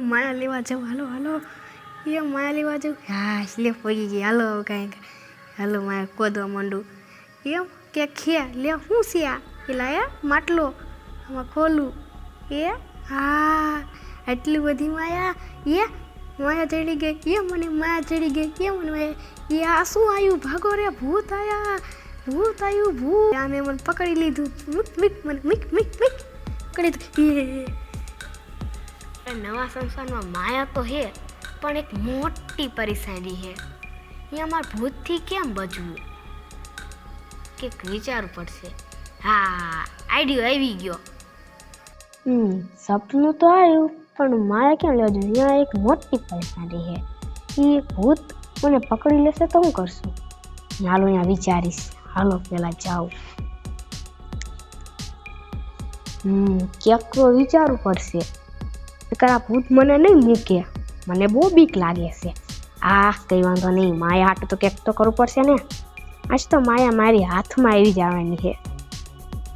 માયા લેવા જાઉં, હાલો હાલો. એ માયા લેવા જાઉં. હા, લે પગી ગઈ હાલો, કાંઈક. હાલો, માયા કોદવા માંડું. એમ કે ખે લે શું છે આ? પેલા, એ માટલો આમાં ખોલું. એ, હા, આટલી બધી માયા. એ, માયા ચડી ગઈ એ મને માયા ચડી ગઈ કે મને માયા? એ, આ શું આવ્યું ભાગો રે, ભૂત આયા. ભૂત આવ્યું ભૂત. આને મને પકડી લીધું. મિક મિક મને મિક મિક મિક પકડી લીધું. નવા સંસારમાં માયા તો હે, પણ એક મોટી પરેશાની હે. એ અમારા ભૂતથી કેમ બચવું? કંઈક વિચારવું પડશે. હા, આઈડિયો આવી ગયો. હમ, સપનું તો આવ્યું, પણ માયા કેમ લેવા જોઈએ અહીંયા એક મોટી પરેશાની હે. એ ભૂત મને પકડી લેશે તો હું કરશું? હાલો, અહીંયા વિચારીશ. હાલો પેલા જાઉં હમ, ક્યાંક વિચારવું પડશે. આ ભૂત મને નહીં મૂકે. મને બહુ બીક લાગે છે. આ કંઈ વાંધો નહીં. માયા હાટ તો ક્યાંક તો કરવું પડશે ને. આજ તો માયા મારી હાથમાં આવી જવાની છે.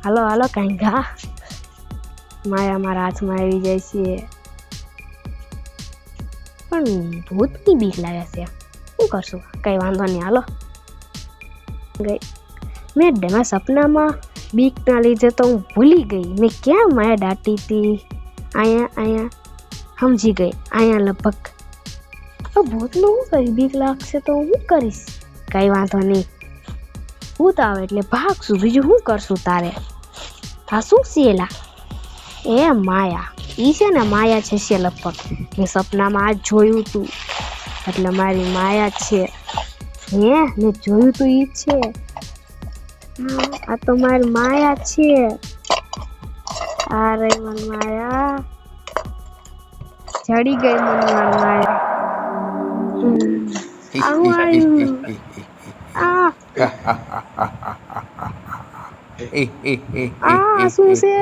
હાલો હાલો, કાંઈ ઘા માયા મારા હાથમાં આવી જાય છે. પણ ભૂતની બીક લાગે છે. શું કરશું? કઈ વાંધો નહીં. હાલો. ગઈ. મેં મેં સપનામાં બીકના લીધે તો હું ભૂલી ગઈ. મેં ક્યાં માયા દાટી હતી અહીંયા અહીંયા સમજી ગઈ. અહીંયા લગભગ આ ભૂતનું શું કરી? બીક લાગશે તો હું કરીશ. કઈ વાંધો નહીં. ભૂત આવે એટલે ભાગશું બીજું શું કરશું તારે? આ શું છે એ માયા. ઈ છે ને માયા છે છે લગભગ મેં સપનામાં આ જોયું તું. એટલે મારી માયા છે. હે? મેં જોયું તું ઈ છે? હા, આ તો મારી માયા છે. આ રહી માયા. ચડી ગઈ મને મારી માયા હમ. આવું આવ્યું આ આ શું છે?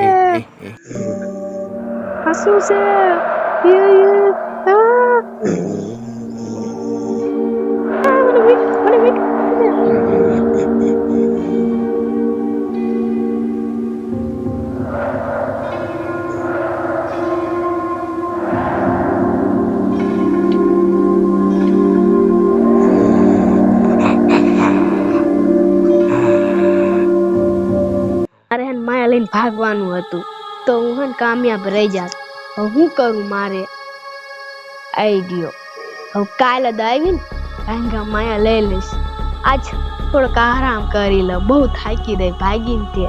આ શું છે યે, યે. આ આ, લઈને ભાગવાનું હતું. તો હું હે કામયાબ રહી જાત. હવે શું કરું મારે? આઈડિયો હવે કાલે તો આવી ને કારણ કે માયા લઈ લઈશ. આજ થોડોક આરામ કરી લો બહુ થાકી દઈ ભાગીને તે.